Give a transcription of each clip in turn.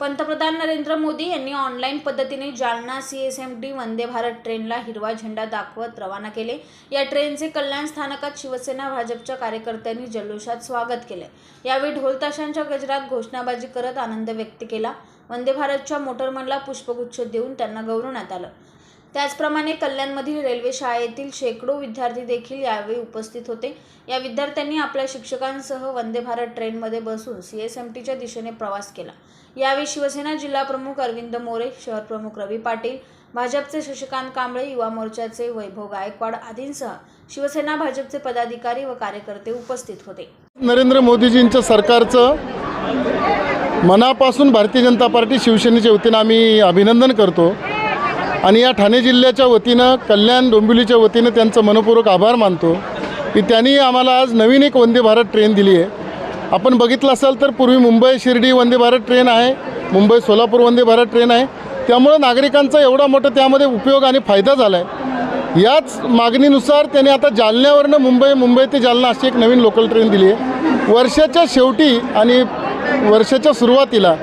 पंतप्रधान नरेंद्र मोदी यांनी ऑनलाईन पद्धतीने Jalna C S M T Vande Bharat ट्रेनला हिरवा झेंडा दाखवत रवाना केले. या ट्रेनचे कल्याण स्थानकात शिवसेना भाजपच्या कार्यकर्त्यांनी जल्लोषात स्वागत केले. यावेळी ढोलताशांच्या गजरात घोषणाबाजी करत आनंद व्यक्त केला. वंदे भारतच्या मोटरमनला पुष्पगुच्छ देऊन त्यांना गौरवण्यात आलं. त्याचप्रमाणे कल्याणमधील रेल्वे शाळेतील शेकडो विद्यार्थी देखील यावेळी उपस्थित होते. या विद्यार्थ्यांनी आपल्या शिक्षकांसह वंदे भारत ट्रेनमध्ये बसून सी एस एम टीच्या दिशेने प्रवास केला. यावेळी शिवसेना जिल्हा प्रमुख अरविंद मोरे शहर प्रमुख रवी पाटील भाजपचे शशिकांत कांबळे युवा मोर्चाचे वैभव गायकवाड आदींसह शिवसेना भाजपचे पदाधिकारी व कार्यकर्ते उपस्थित होते. नरेंद्र मोदीजींचं सरकारचं मनापासून भारतीय जनता पार्टी शिवसेनेच्या वतीनं आम्ही अभिनंदन करतो. आणि या ठाणे जिल्ह्याच्या वतीनं कल्याण डोंबिवलीच्या वतीनं त्यांचं मनपूर्वक आभार मानतो की त्यांनी आम्हाला आज नवीन एक वंदे भारत ट्रेन दिली आहे. आपण बघितलं असाल तर पूर्वी मुंबई शिर्डी वंदे भारत ट्रेन आहे मुंबई सोलापूर वंदे भारत ट्रेन आहे. त्यामुळं नागरिकांचा एवढा मोठा त्यामध्ये उपयोग आणि फायदा झाला आहे याच मागणीनुसार त्याने आता जालन्यावरनं मुंबई मुंबई ते जालना अशी एक नवीन लोकल ट्रेन दिली आहे. वर्षाच्या शेवटी आणि वर्षाच्या सुरुवातीला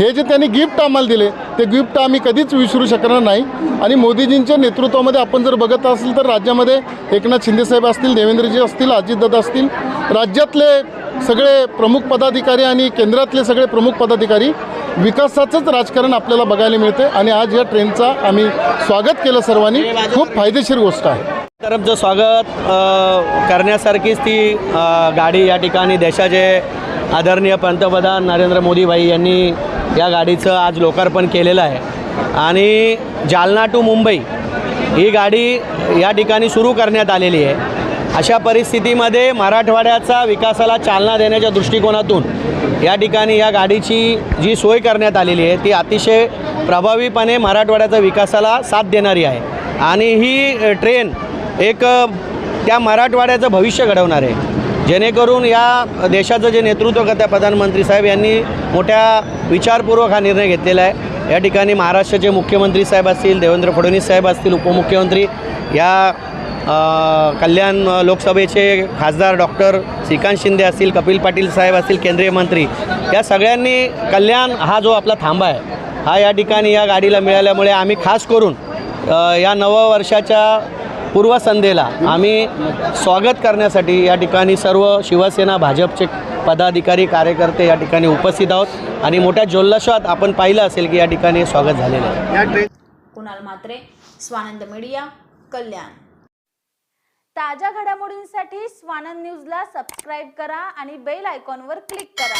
हे जे त्यांनी गिफ्ट आम्हाला दिले ते गिफ्ट आम्ही कधीच विसरू शकणार नाही. आणि मोदीजींच्या नेतृत्वामध्ये आपण जर बघत असेल तर राज्यामध्ये एकनाथ शिंदेसाहेब असतील देवेंद्रजी असतील अजितदादा असतील राज्यातले सगळे प्रमुख पदाधिकारी आणि केंद्रातले सगळे प्रमुख पदाधिकारी विकासाचंच राजकारण आपल्याला बघायला मिळते. आणि आज या ट्रेनचा आम्ही स्वागत केलं सर्वांनी. खूप फायदेशीर गोष्ट आहे. तरफचं स्वागत करण्यासारखीच ती गाडी या ठिकाणी देशाचे आदरणीय पंतप्रधान नरेंद्र मोदी भाई यांनी या गाडीचं आज लोकार्पण केलेलं आहे. आणि जालना टू मुंबई ही गाडी या ठिकाणी सुरू करण्यात आलेली आहे. अशा परिस्थितीमध्ये मराठवाड्याचा विकासाला चालना देण्याच्या दृष्टिकोनातून या ठिकाणी या गाडीची जी सोय करण्यात आलेली आहे ती अतिशय प्रभावीपणे मराठवाड्याच्या विकासाला साथ देणारी आहे. आणि ही ट्रेन एक त्या मराठवाड्याचं भविष्य घडवणार आहे. जेणेकरून या देशाचं जे नेतृत्व करत्या प्रधानमंत्री साहेब यांनी मोठ्या विचारपूर्वक हा निर्णय घेतलेला आहे. या ठिकाणी महाराष्ट्राचे मुख्यमंत्री साहेब असतील देवेंद्र फडणवीस साहेब असतील उपमुख्यमंत्री या कल्याण लोकसभेचे खासदार डॉक्टर श्रीकांत शिंदे असतील कपिल पाटील साहेब असतील केंद्रीय मंत्री या सगळ्यांनी कल्याण हा जो आपला थांबा आहे हा या ठिकाणी या गाडीला मिळाल्यामुळे आम्ही खास करून या नववर्षाच्या पूर्वसंध्येला आम्ही स्वागत करण्यासाठी या ठिकाणी सर्व शिवसेना भाजपचे पदाधिकारी कार्यकर्ते या ठिकाणी उपस्थित आहोत. आणि मोठ्या जल्लोषात आपण पाहिलं असेल की या ठिकाणी स्वागत झालेलं आहे. कुणाल मात्रे स्वानंद मीडिया कल्याण. ताज्या घडामोडींसाठी स्वानंद न्यूजला सबस्क्राईब करा आणि बेल आयकॉनवर क्लिक करा.